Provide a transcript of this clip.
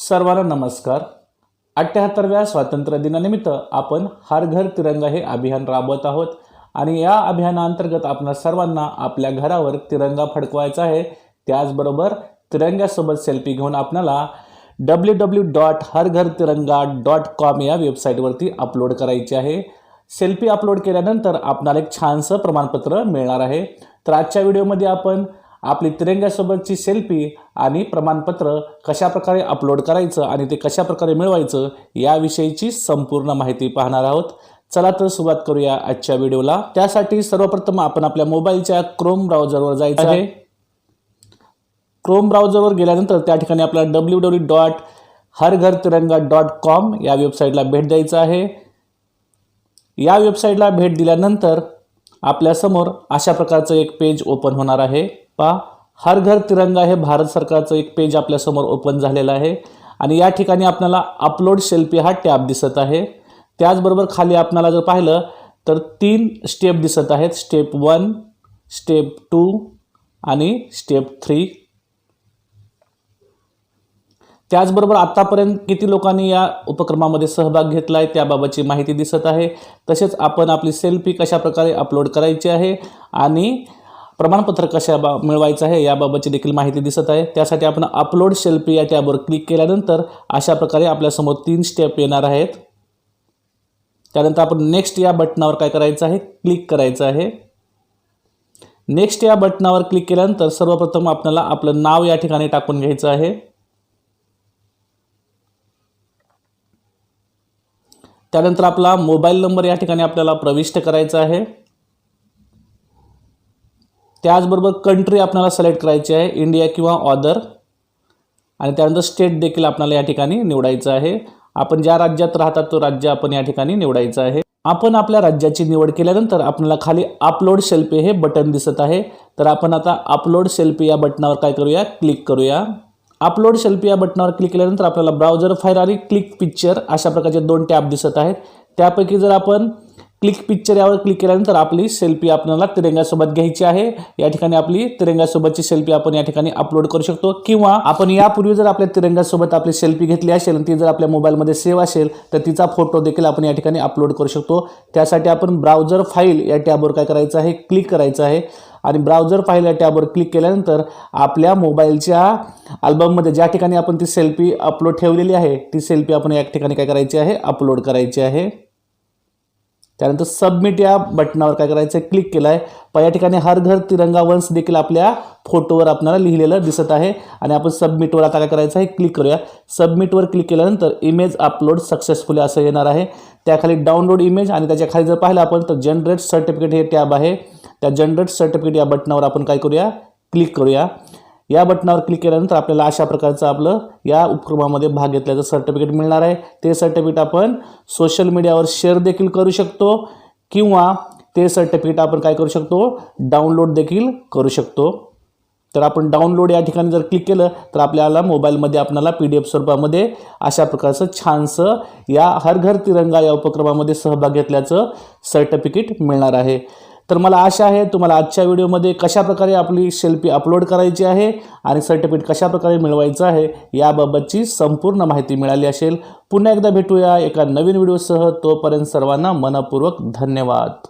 सर्वांना नमस्कार. अठ्ठ्याहत्तरव्या स्वातंत्र्य दिनानिमित्त आपण हर घर तिरंगा हे अभियान राबवत आहोत आणि या अभियानाअंतर्गत आपण सर्वांना आपल्या घरावर तिरंगा फडकवायचा आहे. त्याचबरोबर तिरंग्यासोबत सेल्फी घेऊन आपणाला डब्ल्यू डब्ल्यू डॉट हर घर तिरंगा डॉट कॉम या वेबसाईटवरती अपलोड करायची आहे. सेल्फी अपलोड केल्यानंतर आपणाला एक छानसं प्रमाणपत्र मिळणार आहे. तर आजच्या व्हिडिओमध्ये आपण आपली तिरंग्यासोबतची सेल्फी आणि प्रमाणपत्र कशा प्रकारे अपलोड करायचं आणि ते कशा प्रकारे मिळवायचं याविषयीची संपूर्ण माहिती पाहणार आहोत. चला तर सुरुवात करूया आजच्या व्हिडिओला. त्यासाठी सर्वप्रथम आपण आपल्या मोबाईलच्या क्रोम ब्राउझरवर जायचं आहे. क्रोम ब्राउझरवर गेल्यानंतर त्या ठिकाणी आपल्याला डब्ल्यू डब्ल्यू डॉट हर घर तिरंगा डॉट कॉम या वेबसाईटला भेट द्यायचं आहे. या वेबसाईटला भेट दिल्यानंतर आपल्यासमोर अशा प्रकारचं एक पेज ओपन होणार आहे. पहा हर घर तिरंगा हे भारत सरकारचं एक पेज आपल्यासमोर ओपन झालेलं आहे. आणि या ठिकाणी आपल्याला अपलोड सेल्फी हा टॅब दिसत आहे. त्याचबरोबर खाली आपल्याला जर पाहिलं तर तीन स्टेप दिसत आहेत. स्टेप वन स्टेप टू आणि स्टेप थ्री त्याचबरोबर आत्तापर्यंत किती लोकांनी या उपक्रमामध्ये सहभाग घेतला आहे त्याबाबतची माहिती दिसत आहे. तसेच आपण आपली सेल्फी कशा प्रकारे अपलोड करायची आहे आणि प्रमाणपत्र कशा बा मिळवायचं आहे याबाबतची देखील माहिती दिसत आहे. त्यासाठी आपण अपलोड सेल्फी या टॅबवर क्लिक केल्यानंतर अशा प्रकारे आपल्यासमोर तीन स्टेप येणार आहेत. त्यानंतर आपण नेक्स्ट या बटनावर काय करायचं आहे? क्लिक करायचं आहे. नेक्स्ट या बटनावर क्लिक केल्यानंतर सर्वप्रथम आपल्याला आपलं नाव या ठिकाणी टाकून घ्यायचं आहे. त्यानंतर आपला मोबाईल नंबर या ठिकाणी आपल्याला प्रविष्ट करायचा आहे. त्याचबरोबर कंट्री आपल्याला सिलेक्ट करायची आहे इंडिया किंवा ऑदर आणि त्यानंतर स्टेट देखील आपल्याला या ठिकाणी निवडायचं आहे. आपण ज्या राज्यात राहतात तो राज्य आपण या ठिकाणी निवडायचं आहे. आपण आपल्या राज्याची निवड केल्यानंतर आपल्याला खाली अपलोड सेल्फी हे बटन दिसत आहे. तर आपण आता अपलोड सेल्फी या बटनावर काय करूया? क्लिक करूया. अपलोड सेल्फी या बटनावर क्लिक केल्यानंतर आपल्याला ब्राउझर फायर आणि क्लिक पिक्चर अशा प्रकारचे दोन टॅब दिसत आहेत. त्यापैकी जर आपण क्लिक पिक्चर यावर क्लिक केल्यानंतर आपली सेल्फी आपल्याला तिरंगासोबत घ्यायची आहे. या ठिकाणी आपली तिरंगासोबतची सेल्फी आपण या ठिकाणी अपलोड करू शकतो. किंवा आपण यापूर्वी जर आपल्या तिरंगासोबत आपली सेल्फी घेतली असेल आणि ती जर आपल्या मोबाईलमध्ये सेव्ह असेल तर तिचा फोटो देखील आपण या ठिकाणी अपलोड करू शकतो. त्यासाठी आपण ब्राउझर फाईल या टॅबवर काय करायचं आहे? क्लिक करायचं आहे. आणि ब्राउझर फाईल या टॅबवर क्लिक केल्यानंतर आपल्या मोबाईलच्या अल्बममध्ये ज्या ठिकाणी आपण ती सेल्फी अपलोड ठेवलेली आहे ती सेल्फी आपण या ठिकाणी काय करायची आहे? अपलोड करायची आहे. त्यानंतर सबमिट या बटनावर काय करायचं? आहे क्लिक केलं आहे पण या ठिकाणी हर घर तिरंगा वंश देखील आपल्या फोटोवर आपल्याला लिहिलेलं दिसत आहे. आणि आपण सबमिटवर आता काय करायचं आहे? क्लिक करूया. सबमिटवर क्लिक केल्यानंतर इमेज अपलोड सक्सेसफुली असं येणार आहे. त्याखाली डाउनलोड इमेज आणि त्याच्याखाली जर पाहिलं आपण तर जनरेट सर्टिफिकेट हे टॅब आहे. त्या जनरेट सर्टिफिकेट या बटनावर आपण काय करूया? क्लिक करूया. या बटनावर क्लिक केल्यानंतर आपल्याला अशा प्रकारचं आपलं या उपक्रमामध्ये भाग घेतल्याचं सर्टिफिकेट मिळणार आहे. ते सर्टिफिकेट आपण सोशल मीडियावर शेअर देखील करू शकतो किंवा ते सर्टिफिकेट आपण काय करू शकतो? डाउनलोड देखील करू शकतो. तर आपण डाउनलोड या ठिकाणी जर क्लिक केलं तर आपल्याला मोबाईलमध्ये आपल्याला पी डी एफ स्वरूपामध्ये अशा प्रकारचं छानसं या हर घर तिरंगा या उपक्रमामध्ये सहभाग घेतल्याचं सर्टिफिकेट मिळणार आहे. तर मला आशा आहे तुम्हाला आजच्या व्हिडिओमध्ये कशाप्रकारे आपली सेल्फी अपलोड करायची आहे आणि सर्टिफिकेट कशा प्रकारे मिळवायचं आहे याबाबतची संपूर्ण माहिती मिळाली असेल. पुन्हा एकदा भेटूया एका नवीन व्हिडिओसह. तोपर्यंत सर्वांना मनपूर्वक धन्यवाद.